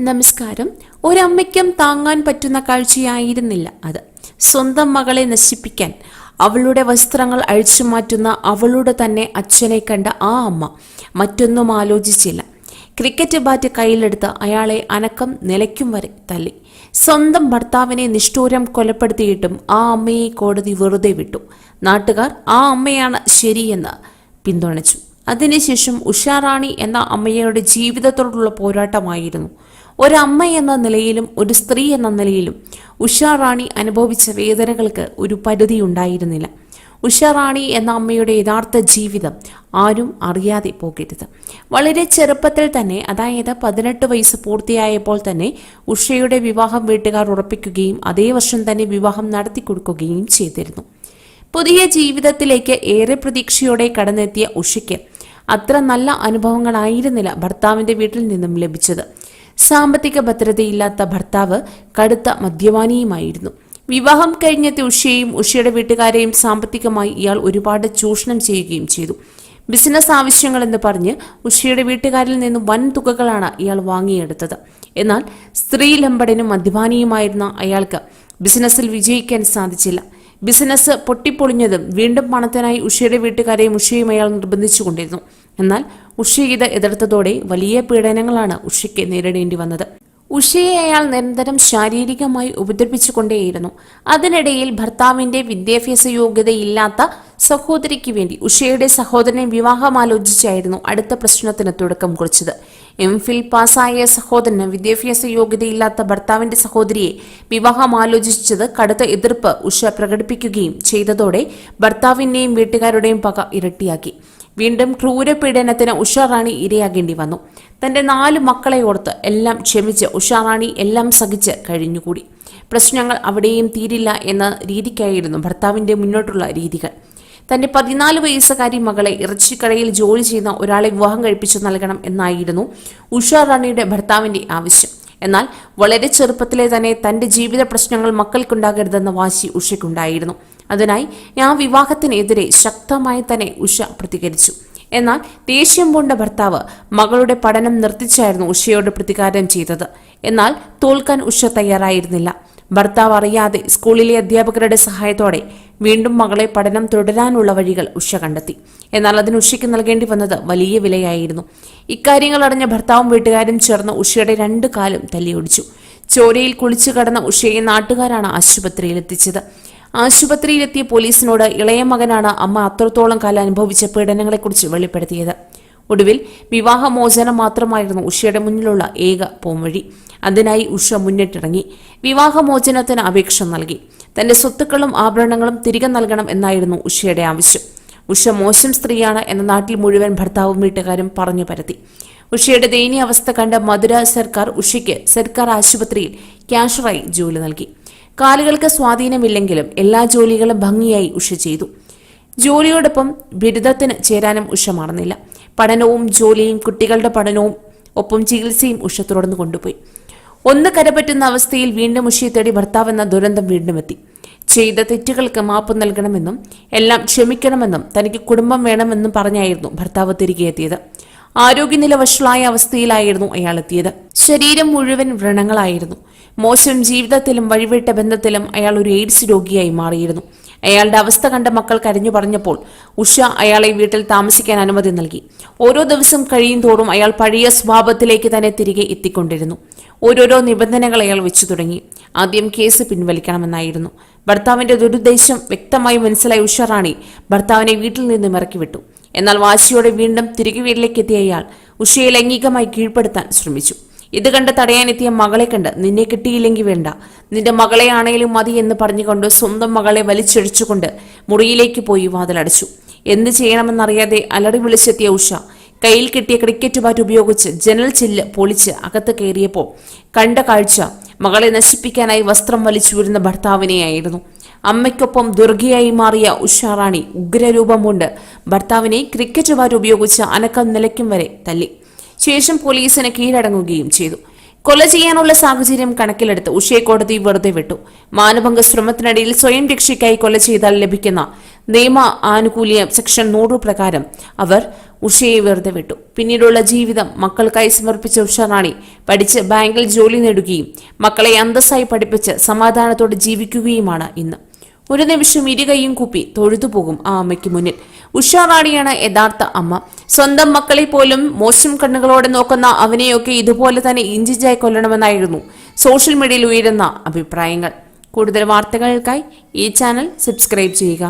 നമസ്കാരം. ഒരമ്മയ്ക്കും താങ്ങാൻ പറ്റുന്ന കാഴ്ചയായിരുന്നില്ല അത്. സ്വന്തം മകളെ നശിപ്പിക്കാൻ അവളുടെ വസ്ത്രങ്ങൾ അഴിച്ചു മാറ്റുന്ന അവളുടെ തന്നെ അച്ഛനെ കണ്ട ആ അമ്മ മറ്റൊന്നും ആലോചിച്ചില്ല. ക്രിക്കറ്റ് ബാറ്റ് കയ്യിലെടുത്ത് അയാളെ അനക്കം നിലയ്ക്കും വരെ തല്ലി സ്വന്തം ഭർത്താവിനെ നിഷ്ഠൂരം കൊലപ്പെടുത്തിയിട്ടും ആ അമ്മയെ കോടതി വെറുതെ വിട്ടു. നാട്ടുകാർ ആ അമ്മയാണ് ശരിയെന്ന് പിന്തുണച്ചു. അതിനുശേഷം ഉഷാറാണി എന്ന അമ്മയുടെ ജീവിതത്തോടുള്ള പോരാട്ടമായിരുന്നു. ഒരമ്മ എന്ന നിലയിലും ഒരു സ്ത്രീ എന്ന നിലയിലും ഉഷാറാണി അനുഭവിച്ച വേദനകൾക്ക് ഒരു പരിധി ഉണ്ടായിരുന്നില്ല. ഉഷാറാണി എന്ന അമ്മയുടെ യഥാർത്ഥ ജീവിതം ആരും അറിയാതെ പോകരുത്. വളരെ ചെറുപ്പത്തിൽ തന്നെ അതായത് പതിനെട്ട് വയസ്സ് പൂർത്തിയായപ്പോൾ തന്നെ ഉഷയുടെ വിവാഹം വീട്ടുകാർ ഉറപ്പിക്കുകയും അതേ വർഷം തന്നെ വിവാഹം നടത്തി കൊടുക്കുകയും ചെയ്തിരുന്നു. പുതിയ ജീവിതത്തിലേക്ക് ഏറെ പ്രതീക്ഷയോടെ കടന്നെത്തിയ ഉഷയ്ക്ക് അത്ര നല്ല അനുഭവങ്ങളായിരുന്നില്ല ഭർത്താവിന്റെ വീട്ടിൽ നിന്നും ലഭിച്ചത്. സാമ്പത്തിക ഭദ്രതയില്ലാത്ത ഭർത്താവ് കടുത്ത മദ്യപാനിയുമായിരുന്നു. വിവാഹം കഴിഞ്ഞ ഉഷയെയും ഉഷയുടെ വീട്ടുകാരെയും സാമ്പത്തികമായി ഇയാൾ ഒരുപാട് ചൂഷണം ചെയ്യുകയും ചെയ്തു. ബിസിനസ് ആവശ്യങ്ങൾ എന്ന് പറഞ്ഞ് ഉഷയുടെ വീട്ടുകാരിൽ നിന്ന് വൻ തുകകളാണ് ഇയാൾ വാങ്ങിയെടുത്തത്. എന്നാൽ സ്ത്രീ ലമ്പടനും മദ്യപാനിയുമായിരുന്ന അയാൾക്ക് ബിസിനസ്സിൽ വിജയിക്കാൻ സാധിച്ചില്ല. ബിസിനസ് പൊട്ടിപ്പൊളിഞ്ഞതും വീണ്ടും പണത്തിനായി ഉഷയുടെ വീട്ടുകാരെയും ഉഷയും അയാൾ നിർബന്ധിച്ചുകൊണ്ടിരുന്നു. എന്നാൽ ഉഷ ഇത് എതിർത്തതോടെ വലിയ പീഡനങ്ങളാണ് ഉഷയ്ക്ക് നേരിടേണ്ടി വന്നത്. ഉഷയെ അയാൾ നിരന്തരം ശാരീരികമായി ഉപദ്രവിച്ചുകൊണ്ടേയിരുന്നു. അതിനിടയിൽ ഭർത്താവിന്റെ വിദ്യാഭ്യാസ യോഗ്യതയില്ലാത്ത സഹോദരിക്ക് വേണ്ടി ഉഷയുടെ സഹോദരനെ വിവാഹമാലോചിച്ചായിരുന്നു അടുത്ത പ്രശ്നത്തിന് തുടക്കം കുറിച്ചത്. എം ഫിൽ പാസ്സായ സഹോദരന് വിദ്യാഭ്യാസ യോഗ്യതയില്ലാത്ത ഭർത്താവിന്റെ സഹോദരിയെ വിവാഹമാലോചിച്ചത് കടുത്ത എതിർപ്പ് ഉഷ പ്രകടിപ്പിക്കുകയും ചെയ്തതോടെ ഭർത്താവിന്റെയും വീട്ടുകാരുടെയും പക ഇരട്ടിയാക്കി. വീണ്ടും ക്രൂരപീഡനത്തിന് ഉഷാറാണി ഇരയാകേണ്ടി വന്നു. തന്റെ നാല് മക്കളെ ഓർത്ത് എല്ലാം ക്ഷമിച്ച് ഉഷാറാണി എല്ലാം സഹിച്ച് കഴിഞ്ഞുകൂടി. പ്രശ്നങ്ങൾ അവിടെയും തീരില്ല എന്ന രീതിക്കായിരുന്നു ഭർത്താവിന്റെ മുന്നോട്ടുള്ള രീതികൾ. തന്റെ പതിനാല് വയസ്സുകാരി മകളെ ഇറച്ചിക്കടയിൽ ജോലി ചെയ്യുന്ന ഒരാളെ വിവാഹം കഴിപ്പിച്ചു നൽകണം എന്നായിരുന്നു ഉഷാറാണിയുടെ ഭർത്താവിന്റെ ആവശ്യം. എന്നാൽ വളരെ ചെറുപ്പത്തിലെ തന്നെ തന്റെ ജീവിത പ്രശ്നങ്ങൾ മക്കൾക്കുണ്ടാകരുതെന്ന വാശി ഉഷയ്ക്കുണ്ടായിരുന്നു. അതിനായി ആ വിവാഹത്തിനെതിരെ ശക്തമായി തന്നെ ഉഷ പ്രതികരിച്ചു. എന്നാൽ ദേഷ്യം കൊണ്ട ഭർത്താവ് മകളുടെ പഠനം നിർത്തിച്ചായിരുന്നു ഉഷയോട് പ്രതികാരം ചെയ്തത്. എന്നാൽ തോൽക്കാൻ ഉഷ തയ്യാറായിരുന്നില്ല. ഭർത്താവ് അറിയാതെ സ്കൂളിലെ അധ്യാപകരുടെ സഹായത്തോടെ വീണ്ടും മകളെ പഠനം തുടരാനുള്ള വഴികൾ ഉഷ കണ്ടെത്തി. എന്നാൽ അതിന് ഉഷയ്ക്ക് നൽകേണ്ടി വന്നത് വലിയ വിലയായിരുന്നു. ഇക്കാര്യങ്ങൾ അറിഞ്ഞ ഭർത്താവും വീട്ടുകാരും ചേർന്ന് ഉഷയുടെ രണ്ടു കാലും തല്ലിയൊടിച്ചു. ചോരയിൽ കുളിച്ചു കടന്ന ഉഷയെ നാട്ടുകാരാണ് ആശുപത്രിയിൽ എത്തിച്ചത്. ആശുപത്രിയിലെത്തിയ പോലീസിനോട് ഇളയ മകനാണ് അമ്മ അത്രത്തോളം കാലം അനുഭവിച്ച പീഡനങ്ങളെക്കുറിച്ച് വെളിപ്പെടുത്തിയത്. ഒടുവിൽ വിവാഹമോചനം മാത്രമായിരുന്നു ഉഷയുടെ മുന്നിലുള്ള ഏക പോംവഴി. അതിനായി ഉഷ മുന്നിട്ടിറങ്ങി. വിവാഹമോചനത്തിന് അപേക്ഷ നൽകി. തന്റെ സ്വത്തുക്കളും ആഭരണങ്ങളും തിരികെ നൽകണം എന്നായിരുന്നു ഉഷയുടെ ആവശ്യം. ഉഷ മോശം സ്ത്രീയാണ് എന്ന നാട്ടിൽ മുഴുവൻ ഭർത്താവും വീട്ടുകാരും പറഞ്ഞു പരത്തി. ഉഷയുടെ ദയനീയ അവസ്ഥ കണ്ട മധുര സർക്കാർ ഉഷയ്ക്ക് സർക്കാർ ആശുപത്രിയിൽ ക്യാഷറായി ജോലി നൽകി. കാലുകൾക്ക് സ്വാധീനമില്ലെങ്കിലും എല്ലാ ജോലികളും ഭംഗിയായി ഉഷ ചെയ്തു. ജോലിയോടൊപ്പം ബിരുദത്തിന് ചേരാനും ഉഷ മറന്നില്ല. പഠനവും ജോലിയും കുട്ടികളുടെ പഠനവും ഒപ്പം ചികിത്സയും ഉഷ തുടർന്ന് കൊണ്ടുപോയി. ഒന്ന് കരപറ്റുന്ന അവസ്ഥയിൽ വീണ്ടും ഉഷയെ തേടി ഭർത്താവെന്ന ദുരന്തം വീണ്ടും എത്തി. ചെയ്ത തെറ്റുകൾക്ക് മാപ്പ് നൽകണമെന്നും എല്ലാം ക്ഷമിക്കണമെന്നും തനിക്ക് കുടുംബം വേണമെന്നും പറഞ്ഞായിരുന്നു ഭർത്താവ് തിരികെ എത്തിയത്. ആരോഗ്യനില വഷളായ അവസ്ഥയിലായിരുന്നു അയാൾ എത്തിയത്. ശരീരം മുഴുവൻ വ്രണങ്ങളായിരുന്നു. മോശം ജീവിതത്തിലും വഴിവിട്ട ബന്ധത്തിലും അയാൾ ഒരു എയ്ഡ്സ് രോഗിയായി മാറിയിരുന്നു. അയാളുടെ അവസ്ഥ കണ്ട മക്കൾ കരഞ്ഞു പറഞ്ഞപ്പോൾ ഉഷ അയാളെ വീട്ടിൽ താമസിക്കാൻ അനുമതി നൽകി. ഓരോ ദിവസം കഴിയും തോറും അയാൾ പഴയ സ്വഭാവത്തിലേക്ക് തന്നെ തിരികെ എത്തിക്കൊണ്ടിരുന്നു. ഓരോരോ നിബന്ധനകൾ അയാൾ വെച്ചു തുടങ്ങി. ആദ്യം കേസ് പിൻവലിക്കണമെന്നായിരുന്നു. ഭർത്താവിന്റെ ദുരുദ്ദേശം വ്യക്തമായി മനസ്സിലായ ഉഷ റാണി ഭർത്താവിനെ വീട്ടിൽ നിന്നും ഇറക്കി വിട്ടു. എന്നാൽ വാശിയോടെ വീണ്ടും തിരികെ വീട്ടിലേക്ക് എത്തിയ അയാൾ ഉഷയെ ലൈംഗികമായി കീഴ്പ്പെടുത്താൻ ശ്രമിച്ചു. ഇത് കണ്ട് തടയാനെത്തിയ മകളെ കണ്ട് നിന്നെ കിട്ടിയില്ലെങ്കിൽ വേണ്ട. നിന്റെ മകളെ ആണെങ്കിലും മതി എന്ന് പറഞ്ഞുകൊണ്ട് സ്വന്തം മകളെ വലിച്ചൊഴിച്ചുകൊണ്ട് മുറിയിലേക്ക് പോയി വാതിലടച്ചു. എന്ത് ചെയ്യണമെന്നറിയാതെ അലറി വിളിച്ചെത്തിയ ഉഷ കയ്യിൽ കിട്ടിയ ക്രിക്കറ്റ് ബാറ്റ് ഉപയോഗിച്ച് ജനൽ ചില്ല് പൊളിച്ച് അകത്ത് കയറിയപ്പോൾ കണ്ട കാഴ്ച മകളെ നശിപ്പിക്കാനായി വസ്ത്രം വലിച്ചുവരുന്ന ഭർത്താവിനെയായിരുന്നു. അമ്മയ്ക്കൊപ്പം ദുർഗയായി മാറിയ ഉഷാറാണി ഉഗ്രരൂപം കൊണ്ട് ഭർത്താവിനെ ക്രിക്കറ്റ് ബാറ്റ് ഉപയോഗിച്ച് അനക്കം നിലയ്ക്കും വരെ തല്ലി. ശേഷം പോലീസിന് കീഴടങ്ങുകയും ചെയ്തു. കൊല ചെയ്യാനുള്ള സാഹചര്യം കണക്കിലെടുത്ത് ഉഷയെ കോടതി വെറുതെ വിട്ടു. മാനഭംഗ ശ്രമത്തിനിടയിൽ സ്വയം രക്ഷയ്ക്കായി കൊല ചെയ്താൽ ലഭിക്കുന്ന നിയമ ആനുകൂല്യ സെക്ഷൻ നൂറ് പ്രകാരം അവർ ഉഷയെ വെറുതെ വിട്ടു. പിന്നീടുള്ള ജീവിതം മക്കൾക്കായി സമർപ്പിച്ച ഉഷ റാണി പഠിച്ച് ബാങ്കിൽ ജോലി നേടുകയും മക്കളെ അന്തസ്സായി പഠിപ്പിച്ച് സമാധാനത്തോടെ ജീവിക്കുകയുമാണ് ഇന്ന്. ഒരു നിമിഷം ഇരുകൈയും കൂപ്പി തൊഴുതുപോകും ആ അമ്മയ്ക്ക് മുന്നിൽ. ഉഷാറാണിയാണ് യഥാർത്ഥ അമ്മ. സ്വന്തം മക്കളെ പോലും മോശം കണ്ണുകളോടെ നോക്കുന്ന അവനെയൊക്കെ ഇതുപോലെ തന്നെ ഇഞ്ചിഞ്ചായി കൊല്ലണമെന്നായിരുന്നു സോഷ്യൽ മീഡിയയിൽ ഉയരുന്ന അഭിപ്രായങ്ങൾ. കൂടുതൽ വാർത്തകൾക്കായി ഈ ചാനൽ സബ്സ്ക്രൈബ് ചെയ്യുക.